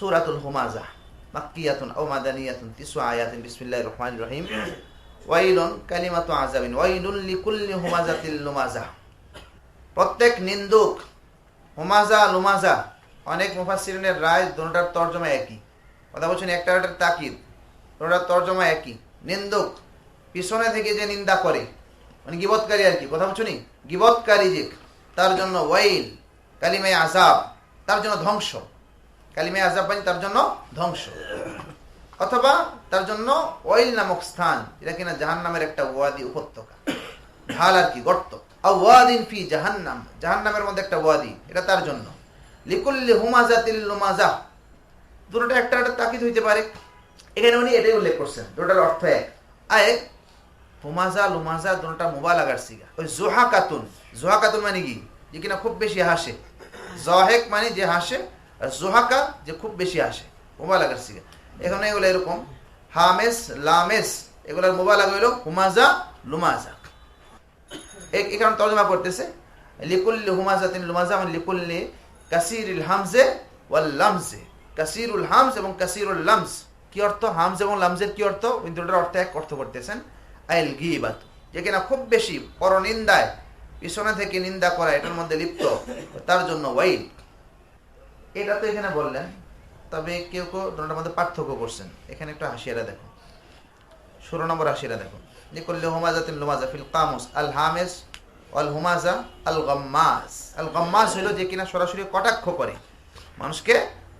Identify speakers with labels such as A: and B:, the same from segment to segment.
A: সুরাতুল হুমাজা মাক্কিয়াতুন ও মাদানিয়াতুন তিসু আয়াতিন। বিসমিল্লাহির রহমানির রহিম। ওয়াইলুন কালিমাতু আযাবিন ওয়াইলুল লিকুল্লি হুমাজাতিল লুমাজা প্রত্যেক নিন্দুক হুমাজা লুমাজা অনেক মুফাসসিরিনের রায় দুটোটার তর্জমা একই। কথা বলছেন, একটা একটা তাকিদ দুটোটার তর্জমা একই। নিন্দুক, পিছনে থেকে যে নিন্দা করে মানে গিবতকারী আর কি, কথা বলছো নি? গিবতকারী যে, তার জন্য ওয়াইল, কালিমায় আজাব তার জন্য ধ্বংস। কালিমায় আজাব মানে তার জন্য ধ্বংস। অথবা তার জন্য ওয়াইল নামক স্থান, যেটা কিনা জাহান নামের একটা ওয়াদি উপত্যকা। ঢাল আর কি, গর্ত। মধ্যে একটা ওয়াদি, এটা তার জন্য। লিকুল্লি দুটোটা একটা একটা তাকিদ হইতে পারে। এখানে উনি এটাই উল্লেখ করছেন, দুটোটার অর্থ এক। আয় হুমাজা, লুমাজা, দুটোটা মুবালাগার সিগা। ওই জোহা কাতুন জোহা কাতুন মানে কি? যে কিনা খুব বেশি হাসে। জহেক মানে যে হাসে জোহাকা যে খুব বেশি হাসে মুবালাগার সিগা। এখানে এগুলো এরকম। হামেস, লামেস, এগুলোর মুবালাগা হইল হুমাজা, লুমাজা। এখানে তর্জমা করতেছে লিকুল্লি হুমাজাতিন লুমাজা মানে লিকুল্লি কাসিরুল হামজে ওয়াল লামজে। কাসিরুল হামজ এবং কাসিরুল লামস কি অর্থ? হামজ এবং লামজের কি অর্থ? ওই দুটোর অর্থ এক অর্থ করতেছেন আইল গিবাত। যে কিনা খুব বেশি পরনিন্দায়, পিছনে থেকে নিন্দা করা, এটার মধ্যে লিপ্ত, তার জন্য ওয়াইল। এটা তো এখানে বললেন, তবে কেউ কেউ দুটোটার মধ্যে পার্থক্য করছেন। এখানে একটু হাসিয়ারা দেখো। ষোলো নম্বর হাসিয়ারা দেখো। লিকুল্লি হুমাজাতিন লুমাজা ফিল কামুস আল হামেস আল হুমাজা আল গম্মাস আল গম্মাস হইল যে কিনা সরাসরি কটাক্ষ করে, মানুষকে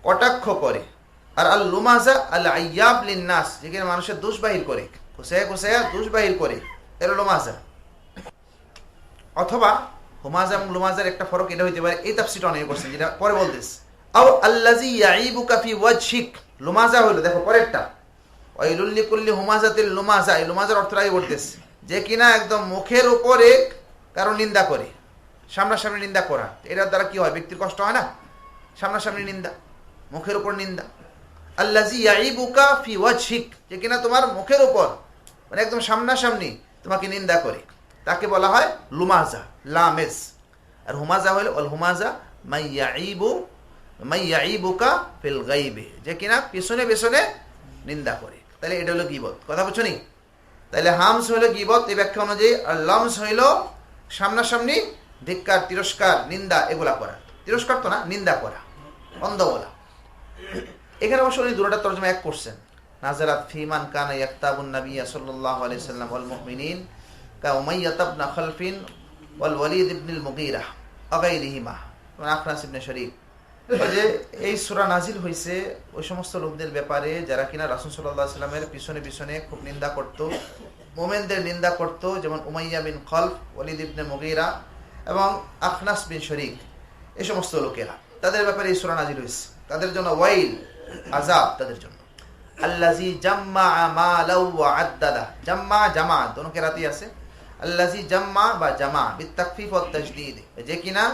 A: কটাক্ষ করে। আর আল লুমাজা আল আয়াব লিন্নাস, যে কিনা মানুষের দোষ বাহির করে। খুসাইয়া খুসাইয়া দোষ বাহির করে। এর লুমাজা। অথবা হুমাজা এবং লুমাজার একটা ফরক এটা হইতে পারে, এই তাফসিটা অনেকে করছেন, যেটা পরে বলতেছে। লুমাজা হইল, দেখো লুমাজা যে কিনা একদম মুখের উপরে কারও নিন্দা করে, সামনাসামনি নিন্দা করা। এটার দ্বারা কি হয়? ব্যক্তির কষ্ট হয় না? সামনাসামনি নিন্দা, মুখের উপর নিন্দা। আল্লাজি ফি যে কিনা তোমার মুখের উপর মানে একদম সামনাসামনি তোমাকে নিন্দা করে। তাকে বলা হয় লুমাজা, লামেজ। আর হুমাজা হইল অল হুমাজা মাইয়াইবু মাইয়াইবুকা ফিল গাইবে। যে কিনা পিছনে পিছনে নিন্দা করে। তাহলে এটা হলো গিবত কথা বুঝছ নি? তাহলে হামস হইল গিবত এই ব্যাখ্যা অনুযায়ী আর লমস হইল সামনাসামনি ধিক্কার, তিরস্কার, নিন্দা এগুলা করা। তিরস্কার তো না, নিন্দা করা। অন্ধ বলা। এখানে অবশ্য উনি দুটোটা তর্জমা এক করছেন। নাজারাত ফিমান কানা ইয়াক্তাবুন নাবিয়্যা সাল্লাল্লাহু আলাইহি সাল্লাম ওয়াল মুমিনিন কা উমাইয়া ইবনে খালফিন ওয়াল ওয়ালিদ ইবনুল মুগীরা আগাইরিহিমা। আখনাস ইবনে শরীফ যে এই সূরা নাজিল হয়েছে ওই সমস্ত লোকদের ব্যাপারে যারা কিনা রাসূল সাল্লামের পিছনে পিছনে খুব নিন্দা করত, মোমেনদের নিন্দা করত, যেমন উমাইয়া বিন খলফ, ওয়ালিদ ইবনে মুগীরা এবং আখনাস বিন শরীক, এই সমস্ত লোকেরা। তাদের ব্যাপারে এই সূরা নাজিল হয়েছে তাদের জন্য ওয়াইল আজাব তাদের জন্য। আল্লাজি জাম্মা জাম্মা, জামা, দোনো আছে? আল্লাজি জাম্মা বা জামা বিতাকফিফ ওয়া তাজদীদ। যে কিনা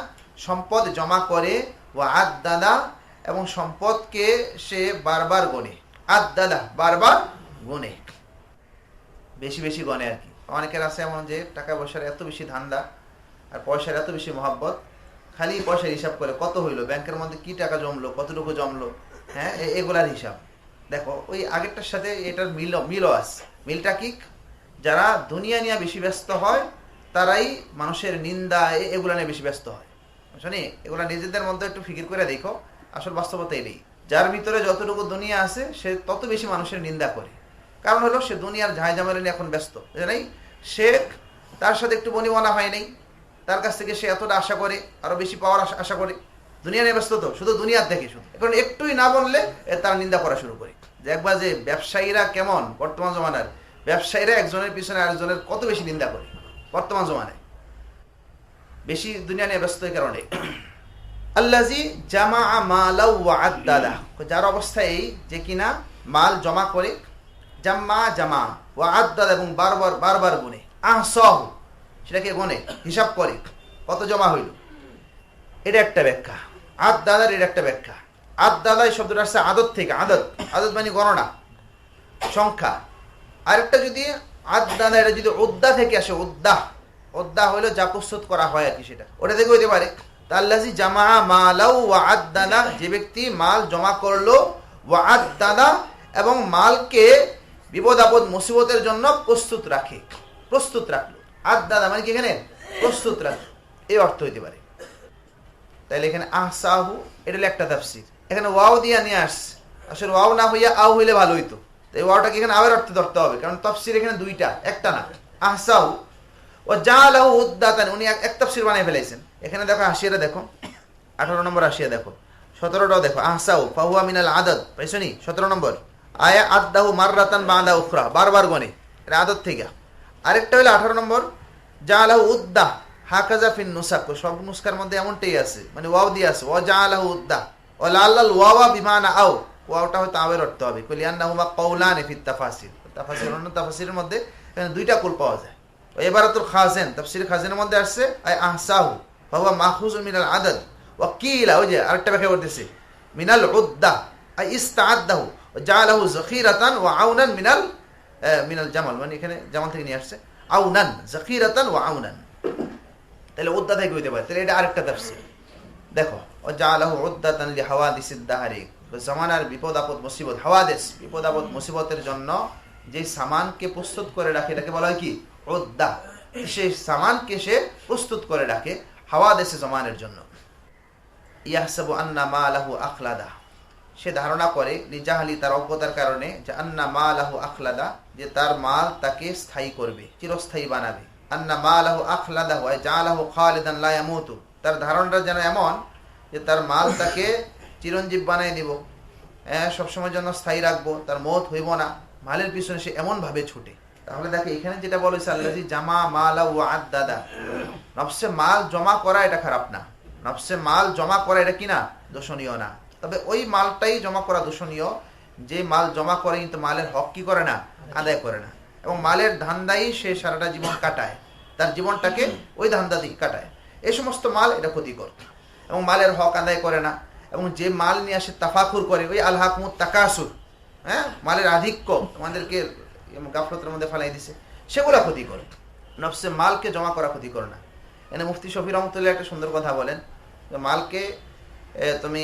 A: সম্পদ জমা করে ও আদাদা এবং সম্পদকে সে বারবার গনে। আদাদা বারবার গনে। বেশি বেশি গনে আর কি। অনেকের আছে এমন যে টাকা পয়সার এত বেশি ধান্দা আর পয়সার এত বেশি মহাব্বত, খালি পয়সার হিসাব করে কত হইল, ব্যাংকের মধ্যে কি টাকা জমলো, কতটুকু জমলো হ্যাঁ এগুলার হিসাব। দেখো, ওই আগেরটার সাথে এটার মিল, মিলও আছে। মিলটা কি? যারা দুনিয়া নিয়ে বেশি ব্যস্ত হয়, তারাই মানুষের নিন্দা এগুলা নিয়ে বেশি ব্যস্ত হয়। শুনি, এগুলো নিজেদের মধ্যে একটু ফিকির করে দেখো, আসল বাস্তবতা এটাই যার ভিতরে যতটুকু দুনিয়া আছে, সে তত বেশি মানুষের নিন্দা করে। কারণ হলো, সে দুনিয়ার ঝাই জামালে নিয়ে এখন ব্যস্ত জানাই সে তার সাথে একটু বনিবনা হয় নাই, তার কাছ থেকে সে এতটা আশা করে, আরও বেশি পাওয়ার আশা করে। দুনিয়া নিয়ে ব্যস্ত তো, শুধু দুনিয়ার দেখে শুধু। এখন একটুই না বললে তার নিন্দা করা শুরু করে। একবার যে ব্যবসায়ীরা কেমন বর্তমান জমানার, ব্যবসায়ীরা একজনের পিছনে আরেকজনের কত বেশি নিন্দা করে, বর্তমান জমানায়। বেশি দুনিয়া নিয়ে ব্যস্ত কারণে। আল্লাজি জামা মালাউ আদাদা যার অবস্থা এই যে কিনা মাল জমা করে, জাম্মা জামা ও আদাদা এবং বারবার বারবার গুনে। আহ সহ সেটাকে গনে, হিসাব করে, কত জমা হইল। এটা একটা ব্যাখ্যা। আদ দাদার এটা একটা ব্যাখ্যা। আদ দাদা এই শব্দটা আসছে আদত থেকে, আদত। আদত মানে গণনা, সংখ্যা। আরেকটা যদি আদ দাদা এটা যদি উদ্দা থেকে আসে উদ্দাহ অদ্যা হইল যা প্রস্তুত করা হয় আর কি সেটা। ওটা থেকে হইতে পারে। তাল্লাজি জামা মালাউ ওয়া আদাদা যে ব্যক্তি মাল জমা করল, ওয়া আদাদা এবং মালকে বিপদ আপদ মুসিবতের জন্য প্রস্তুত রাখে, প্রস্তুত রাখল। আদাদা মানে কি এখানে? প্রস্তুত রাখল। এই অর্থ হইতে পারে। তাহলে এখানে আহসাহু, এটা একটা তাফসির। এখানে ওয়াও দিয়া নিয়ে আসছে আসলে ওয়াও না হইয়া আও হইলে ভালো হইতো। তো এই ওয়াওটাকে এখানে আবার অর্থ ধরতে হবে। কারণ তফসির এখানে দুইটা, একটা না। আহসাহু ও যা লাহু উদ্দাতান উনি এক- তফসির বানিয়ে ফেলাইছেন। এখানে দেখো হাসিয়াটা দেখো। আঠারো নম্বর হাসিয়া দেখো। সতেরোটাও দেখো। আহসাউ, ফাহুয়া মিনাল আদত পাইছো নি? সতেরো নম্বর। আয়া আদাহু মাররাতান বাদা উখরা। বারবার গনে। এটা আদত থেকে। আরেকটা হলো আঠারো নম্বর। যা আলাহু উদ্দাহ হাকাজা ফিন নুসাক। সব নুস্কার মধ্যে এমনটাই আছে। মানে ওয়াও দিয়ে আছে। ও যা আলাহু উদ্দাহ ও লাল্লাল ওয়াওয়া বিমানা আও। ওয়াওটা হয়তো আবের অর্থ হবে। কলিয়ান্না হুমা কৌলান ফিত তাফাসির। তাফাসির অন্য তাফাসিরের মধ্যে দুইটা কুল পাওয়া যায়। এবারাতুল খাজেন, তাফসির খাজেনের মধ্যে আসছে, আই আহসাহু, ফাহুয়া মাহফুজুন মিনাল আদাদ, ওয়াকিলা, ওই যে আরেকটা ব্যাখ্যা করতেছে, মিনাল উদ্দা, আই ইস্তাআদাহু, ওয়া জাআলাহু যাখিরাতান ওয়া আউনান মিনাল মিনাল জামাল মানে এখানে জামাল থেকে নিয়ে আসছে, আউনান যাখিরাতান ওয়া আউনান। তাহলে উদ্দা থেকে হইতে পারে, তাহলে এটা আরেকটা তাফসীর। দেখো ও জাআলাহু উদ্দাতান লি হাওয়াদিসিদ দাহরি, জামানার বিপদ আপদ মুসিবত হাওয়াদিস বিপদ আপদ মুসিবতের জন্য যে সামানকে প্রস্তুত করে রাখে, এটাকে বলা হয় কি? উদ্দা। সেই সামানকে সে প্রস্তুত করে রাখে হাওয়া দেশে জমানের জন্য। ইয়াহসাবু আন্না মা লাহু আখলাদা। সে ধারণা করে লিজাহালি তার অজ্ঞতার কারণে যে আন্না মা লাহু আখলাদা, যে তার মাল তাকে স্থায়ী করবে, চিরস্থায়ী বানাবে। আন্না মা লাহু আখলাদা হয় যা লাহু খালিদান লা ইয়ামুতু। তার ধারণাটা যেন এমন যে তার মাল তাকে চিরঞ্জীব বানাই দিব হ্যাঁ সবসময়ের জন্য স্থায়ী রাখব, তার মত হইব না। মালের পিছনে সে এমন ভাবে ছুটে। তাহলে দেখো, এখানে যেটা বলেছে আল্লাহ জামা, মালা ও আদাদা নফসে মাল জমা করা এটা খারাপ না। নফসে মাল জমা করা এটা কি না দোষণীয় না। তবে ওই মালটাই জমা করা দোষণীয়। যে মাল জমা করে কিন্তু মালের হক কি করে না? আদায় করে না। এবং মালের ধান্দাই সে সারাটা জীবন কাটায়। তার জীবনটাকে ওই ধান্দা দিয়ে কাটায়। এই সমস্ত মাল এটা ক্ষতিকর। এবং মালের হক আদায় করে না। এবং যে মাল নিয়ে আসে তাফাকুর করে, ওই আল হাকমুত তাকাসুর হ্যাঁ? মালের আধিক্য। আমাদেরকে গাফলতের মধ্যে ফেলাই দিছে, সেগুলো ক্ষতি করে। নফসে মালকে জমা করা ক্ষতি করে না। এনে মুফতি শফি রহমতুল্লাহ একটা সুন্দর কথা বলেন মালকে তুমি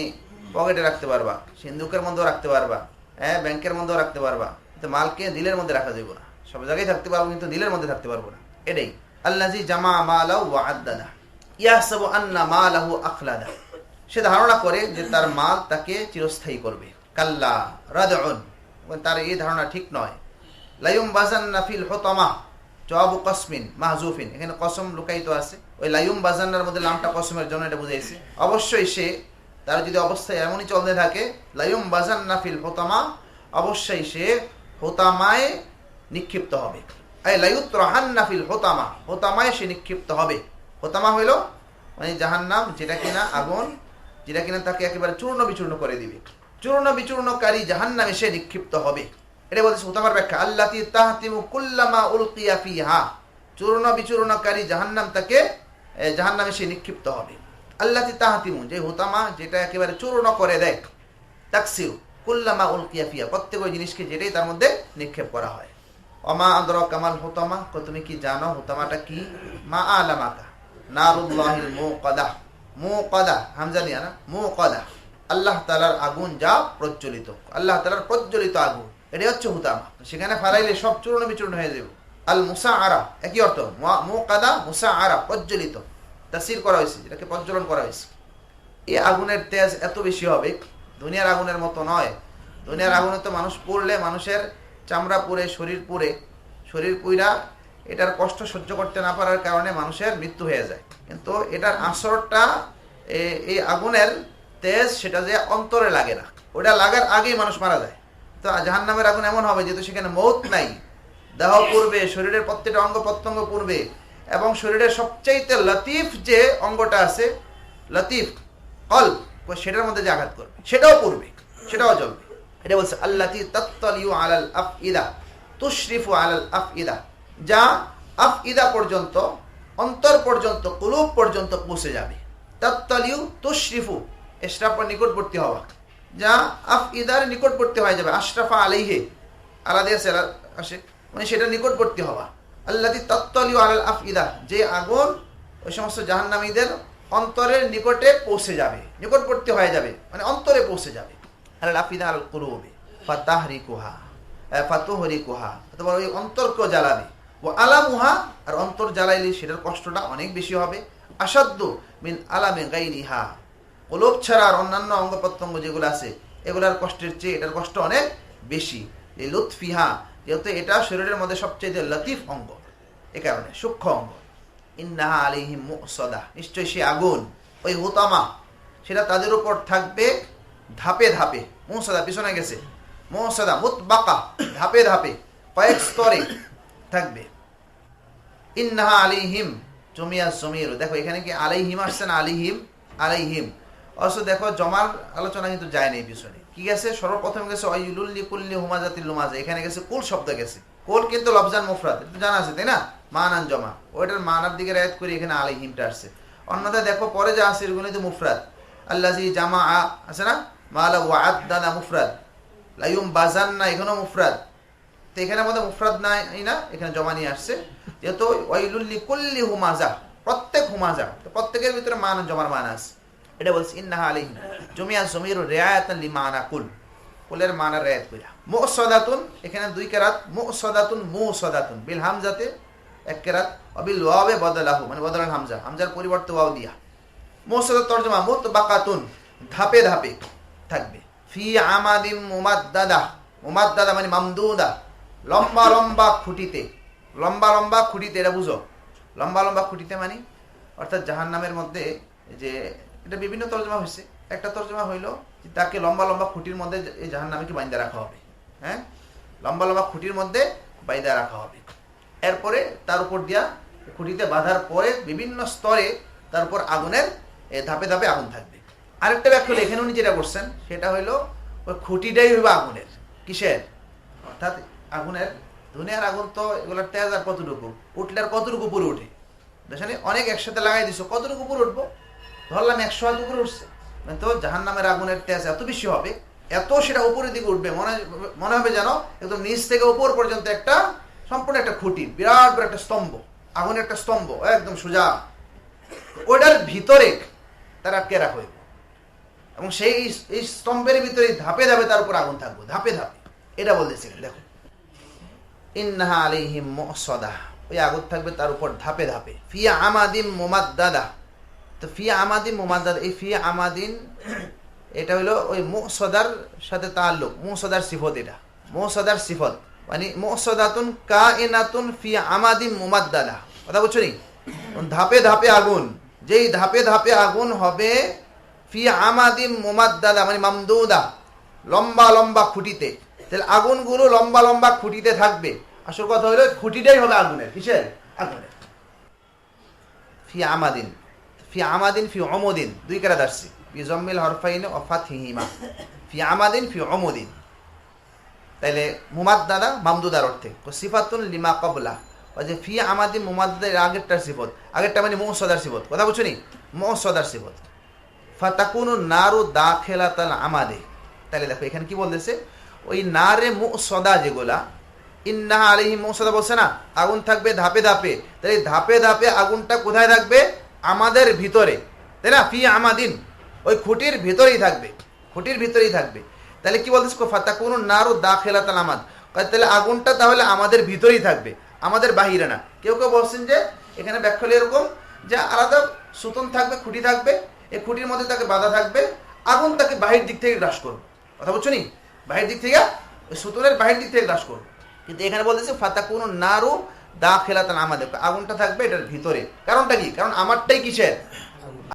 A: পকেটে রাখতে পারবা, সিন্ধুকের মধ্যেও রাখতে পারবা হ্যাঁ ব্যাংকের মধ্যেও রাখতে পারবা, কিন্তু মালকে দিলের মধ্যে রাখা যাবে না। সব জায়গায় থাকতে পারব, কিন্তু দিলের মধ্যে থাকতে পারব না। এটাই। আল্লাজি জামা মালাউ ওয়া আদাদা ইয়াহসাবু আন্না মালাহু আখলাদা। সে ধারণা করে যে তার মাল তাকে চিরস্থায়ী করবে। কাল্লা, রাদউন। তার এই ধারণা ঠিক নয়। লাইম বাজান নাফিল হতমা, জবাবু কসমিন, মাহজুফিন। এখানে কসম লুকায়িত আছে। ওই লাইম বাজান্নার মধ্যে লামটা কসমের জন্য এটা বুঝাইছে। অবশ্যই সে, তার যদি অবস্থায় এমনই চলতে থাকে লাইম বাজান নাফিল হোতামা, অবশ্যই সে হোতামায় নিক্ষিপ্ত হবে। এই লাইউত রহান নাফিল হোতামা, হোতামায় সে নিক্ষিপ্ত হবে। হোতামা হইল মানে জাহান্নাম, যেটা কিনা আগুন, যেটা কিনা তাকে একেবারে চূর্ণ বিচূর্ণ করে দিবে। চূর্ণ বিচূর্ণকারী জাহান্নামে সে নিক্ষিপ্ত হবে। এটা বলছে হোতামার ব্যাখ্যা, আল্লাতি তাহতিমু কুল্লামা উলকিয়া ফিহা। চূর্ণ বিচূর্ণকারী জাহান্নাম তাকে জাহান্নামে সে নিক্ষিপ্ত হবে। আল্লাতি তাহাতিমু, যে হোতামা যেটা একেবারে চূর্ণ করে দেয়, তাকসিউ কুল্লামা উলকিয়া ফিয়া প্রত্যেক জিনিসকে যেটাই তার মধ্যে নিক্ষেপ করা হয়। অমা আদর কামাল হোতামা তুমি কি জানো হোতামাটা কি? মা আলামাকা, নারুল্লাহিল মুকাদা মুকাদা, হামজা দিয়া না, মুকাদা। আল্লাহ তাআলার আগুন যা প্রজ্বলিত, আল্লাহ তাআলার প্রজ্বলিত আগুন। এটাই হচ্ছে হুতামা। সেখানে ফারাইলে সব চূর্ণ বিচূর্ণ হয়ে যাবে। আল মুসা আরা একই অর্থ মুকাদা মুসা আরা প্রজ্বলিত। তাসির করা হয়েছে যেটাকে প্রজ্বলন করা হয়েছে। এই আগুনের তেজ এত বেশি হবে, দুনিয়ার আগুনের মতো নয়। দুনিয়ার আগুনে তো মানুষ পড়লে, মানুষের চামড়া পুড়ে, শরীর পুড়ে, শরীর পুইরা এটার কষ্ট সহ্য করতে না পারার কারণে মানুষের মৃত্যু হয়ে যায়। কিন্তু এটার আসরটা এই আগুনের তেজ সেটা যে অন্তরে লাগে না। ওটা লাগার আগেই মানুষ মারা যায়। তো জাহান নামের আগুন এমন হবে, যেহেতু সেখানে মৌত নাই। দেহ পূর্বে, শরীরের প্রত্যেকটা অঙ্গ প্রত্যঙ্গ পূর্বে। এবং শরীরের সবচাইতে লতিফ যে অঙ্গটা আছে, লতিফ কল সেটার মধ্যে যে আঘাত করবে, সেটাও পূর্বে, সেটাও জ্বলবে। এটা বলছে, আল্লাতি তত্তলিউ আলাল আফ ইদা তুশরিফু আলাল আফ ইদা যা আফ ইদা পর্যন্ত, অন্তর পর্যন্ত, কুলুব পর্যন্ত পৌঁছে যাবে। তত্তলিউ তুশরিফু, এশরাফের নিকটবর্তী হওয়া। যা আফ ইদার নিকটবর্তী হয়ে যাবে, আশরাফা আলাইহে, আলাদা আছে আসে। মানে সেটা নিকটবর্তী হওয়া আল্লাহ তত্তলিউ আলাল আফ ইদা যে আগুন ওই সমস্ত জাহান্নামীদের অন্তরের নিকটে পৌঁছে যাবে নিকটবর্তী হয়ে যাবে মানে অন্তরে পৌঁছে যাবে। আল আফিদা আল কুলুবে ফাতাহরি কুহা ফাতুহরি কুহা অথবা ওই অন্তরকে জ্বালাবে। ও আলামুহা, আর অন্তর জ্বালাইলে সেটার কষ্টটা অনেক বেশি হবে। আসাধ্য মিন আলামে গাইনিহা কলোপ ছাড়া আর অন্যান্য অঙ্গ প্রত্যঙ্গ যেগুলো আছে, এগুলার কষ্টের চেয়ে এটার কষ্ট অনেক বেশি। এই লুৎফিহা, যেহেতু এটা শরীরের মধ্যে সবচেয়ে লতিফ অঙ্গ, এ কারণে সূক্ষ্ম অঙ্গ। ইন্নাহা আলিহিম মুসদা, নিশ্চয়ই সে আগুন, ওই হুতামা, সেটা তাদের উপর থাকবে ধাপে ধাপে। মুসদা পিছনে গেছে। মুসদা মুত বাকা ধাপে ধাপে, কয়েক স্তরে থাকবে। ইন্নাহা আলিহিম জমিয়া জমির, দেখো এখানে কি আলাইহিম আসছে না আলিহিম? আলাইহিম। অবশ্য দেখো, জমার আলোচনা কিন্তু যায় নাই পিছনে কি গেছে? সর্বপ্রথম গেছে অয়ুলুল্লি কুল্লি হুমাজাতিল লুমাজা। এখানে গেছে, কুল শব্দ গেছে। কুল কিন্তু লফজান মুফরাদ, এটা জানা আছে, তাই না? মানান জমা। ওইটার মানার দিকে রায়ত করে, এখানে আলাইহিমটা আসছে। অন্যথায় দেখো, পরে যা আছে, এগুলো তো মুফরাদ। আল্লাজি জামা আ আছে না? মালা ওয়াদ দাদা মুফরাদ। লাইম বাজান না এখানেও মুফরাদ। তো এখানে মধ্যে মুফরাদ নাই না? এখানে জমা নিয়ে আসছে। যেহেতু ওয়াইলুল্লি কুল্লি হুমাজা, প্রত্যেক হুমাজা, তো প্রত্যেকের ভিতরে মান জমার মান আছে। এটা বলছে, ইন্নাহা জমিয়া জমির রিয়ায়াতান লিমানা কুল। কুলের মানা রিয়ায়াত কইরা, মুসদাতুন, এখানে দুই কেরাত, মুসদাতুন মুসদাতুন, বিল হামজাতে এক কেরাত, অবিল ওয়াবে বদলাহু মানে বদলান হামজা, হামজার পরিবর্তে ওয়াও দিয়া। মুসদাত তরজমা মুত বাকাতুন ধাপে ধাপে থাকবে। ফি আমাদিম মুমাদ্দাদা মুমাদ্দাদা মানে মামদুদা। লম্বা লম্বা খুঁটিতে, লম্বা লম্বা খুঁটিতে, এটা বুঝো? লম্বা লম্বা খুঁটিতে মানে? অর্থাৎ জাহান নামের মধ্যে যে এটা বিভিন্ন তর্জমা হয়েছে। একটা তর্জমা হইল তাকে লম্বা লম্বা খুঁটির মধ্যে এই জাহান নামকে বাইন্দা রাখা হবে। হ্যাঁ? লম্বা লম্বা খুঁটির মধ্যে বাইন্দা রাখা হবে। এরপরে তার উপর দিয়া খুঁটিতে বাঁধার পরে বিভিন্ন স্তরে তার উপর আগুনের ধাপে ধাপে আগুন থাকবে। আরেকটা ব্যাখ্যা হলো, এখানে উনি যেটা করছেন, সেটা হইল ওই খুঁটিটাই হইবে আগুনের। কিসের? অর্থাৎ আগুনের ধুনিয়ার আগুন তো এগুলোর তেজ আর কতটুকু? উঠলে আর কতটুকু উপরে উঠে? দেখেন অনেক একসাথে লাগাই দিছো, কতটুকু উপরে উঠবো? ধরলাম একশো হাত উপরে উঠছে। মানে তো জাহান নামের আগুনের তেজ এত বেশি হবে, এত সেটা উপরের দিকে উঠবে, মনে মনে হবে যেন একদম নিচ থেকে উপর পর্যন্ত একটা সম্পূর্ণ একটা খুঁটি, বিরাট বড় একটা স্তম্ভ, আগুনের একটা স্তম্ভ, একদম সোজা। ওটার ভিতরে তারা আটকে রাখা হইব এবং সেই, এই স্তম্ভের ভিতরে ধাপে ধাপে তার উপর আগুন থাকব, ধাপে ধাপে। এটা বলতেছিলেন দেখো। ইন্নাহা আলাইহিম মুসদা, ওই আগুন থাকবে তার উপর ধাপে ধাপে। ফিয়া আমাদিম মুমাদ্দাদা তো ফিয়া আমাদিন মুমাদ্দাদ, এই ফিয়া আমাদিন, এটা হলো ওই মুসদার সাথে তাল্লুক মুসদার সিফত এটা। মুসদার সিফত। মানে মুসদাতুন কাইনাতুন ফিয়া আমাদিন মুমাদ্দাদা। কথা বুঝছ নি? ধাপে ধাপে আগুন। যেই ধাপে ধাপে আগুন হবে ফি আমাদিম মুমাদ্দাদা মানে মামদুদা, লম্বা লম্বা খুঁটিতে। তাহলে আগুনগুলো লম্বা লম্বা খুঁটিতে থাকবে। আসল কথা হলো খুঁটিটাই হবে আগুনের। কিসের? আগুনের। ফি আমাদিন। ফি আমাদিন ফি অমদিন দুই কেরা দাসছি ফি জম্মিল হরফাইন অফাত হিহিমা ফি আমাদিন ফি অমদিন তাইলে মুমাদ্দাদা মামদুদার অর্থে। সিফাতুন লিমা কবলা যে ফি আমাদিন মুমাদ্দার আগেরটার সিফত। আগেরটা মানে মৌসদার সিফত। কথা বুঝছ নি? মৌসদার সিফত। ফাতাকুনু নারু দাখেলাতাল আমাদে তাহলে দেখো এখানে কি বলতেছে? ওই নারে মুসদা যেগুলা, ইন্নাহা আলাইহি মুসদা বলছে না, আগুন থাকবে ধাপে ধাপে। তাহলে ধাপে ধাপে আগুনটা কোথায় থাকবে? আমাদের ভিতরে, তাই না? ফি আমাদিন, ওই খুঁটির ভিতরেই থাকবে, খুঁটির ভিতরেই থাকবে। তাহলে কি বলতেছে? ফাতাকুনু নারু দাখেলাতাল আমাদ। তাহলে আগুনটা তাহলে আমাদের ভিতরেই থাকবে, আমাদের বাহিরে না। কেউ কেউ বলছেন যে, এখানে ব্যাখ্যা এরকম যে আলাদা সুতন থাকবে, খুঁটি থাকবে, এই খুঁটির মধ্যে তাকে বাধা থাকবে, আগুন তাকে বাহির দিক থেকে গ্রাস করবে। কথা বলছো নি? বাহির দিক থেকে সুতনের বাহির দিক থেকে গ্রাস করবে। কিন্তু এখানে বলতেছে ফাতা কোনো নারু দা খেলাতেন আমাদের। আগুনটা থাকবে এটার ভিতরে। কারণটা কি? কারণ আমারটাই কিসের?